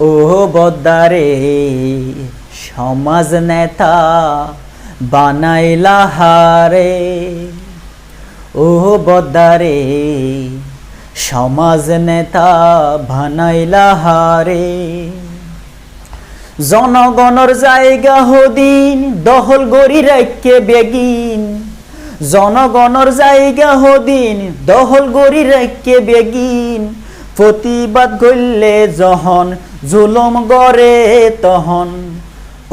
ও বদ্দারে, সমাজ নেতা বানাইলা হারে। ও বদ্দারে, সমাজ নেতা বানাইলা হারে। জনগণর জায়গা হদিন দহল গড়ি রাখকে বেগিন। জনগণর জায়গা হদিন দহল গড়ি রাখকে বেগিন। প্রতিবাদ করলে যহন জুলম গড়ে তহন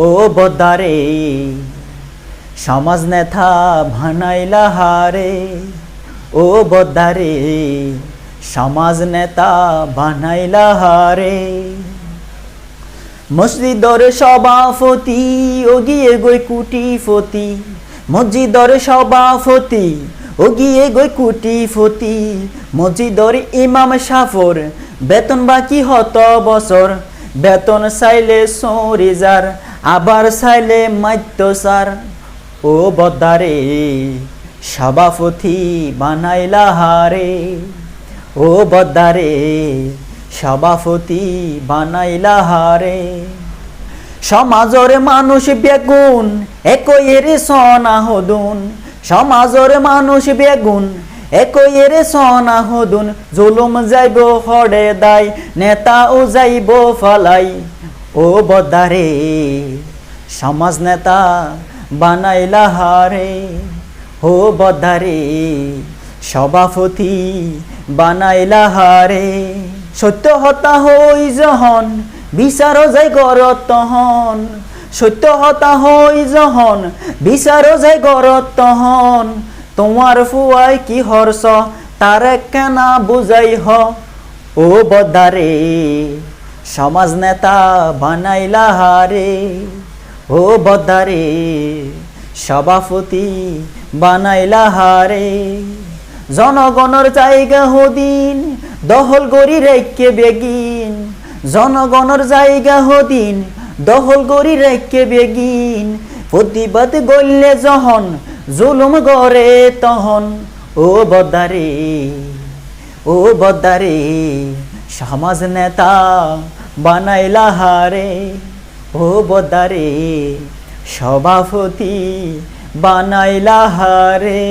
ও বদারে, সমাজ নেতা ভানাইলা হারে, ও বদারে, সমাজ নেতা বানাইলা হারে। মসজিদর সভাপতি ও গিয়ে গই কুটিপতি, মসজিদর সভাপতি ও গিয়ে গই কুটিপতি মসজিদর ইমাম সাফর, বেতন বাকি হত বছর। বেতন চাইলে সরিজার আবার চাইলে মাত্য সার ও বদারে সভাপতি বানাইলা হারে। ও বদারে সভাপতি বানাইলা হারে। সমাজর মানুষ বেগুন একইয়ের সনা হদুন। সমাজর মানুষ বেগুন একইয়ের সনা হদুন, জুলুম যাইব হড়ে নেতা ও যাইব ফলাই। ও বদারে, সমাজ নেতা বানাইলা হারে। ও বদারে, সভাপতি বানাইলা হারে। সত্য হতা হই যহন বিচার যাই গরত তহন সত্য হতা হই যহন বিচার যে গরত তহন। তোমার ফুয়াই কি হর্ষ তার কেনা বুঝাই হ। ও বদারে সমাজ নেতা বানাইলা হারে ও বদারে সভাপতি বানাইলা হারে জনগণর জায়গা হদিন দহল গড়ি রেখে বেগিন। জনগণর জায়গা হদিন দহল গড়ি রেখে বেগিন, প্রতিবাদ গড়লে যখন জুলুম গড়ে তহন। ও বদারে ও বদারে, সমাজ নেতা বানাইলা হারে। ও বদারে, সভাপতি বানাইলা হারে।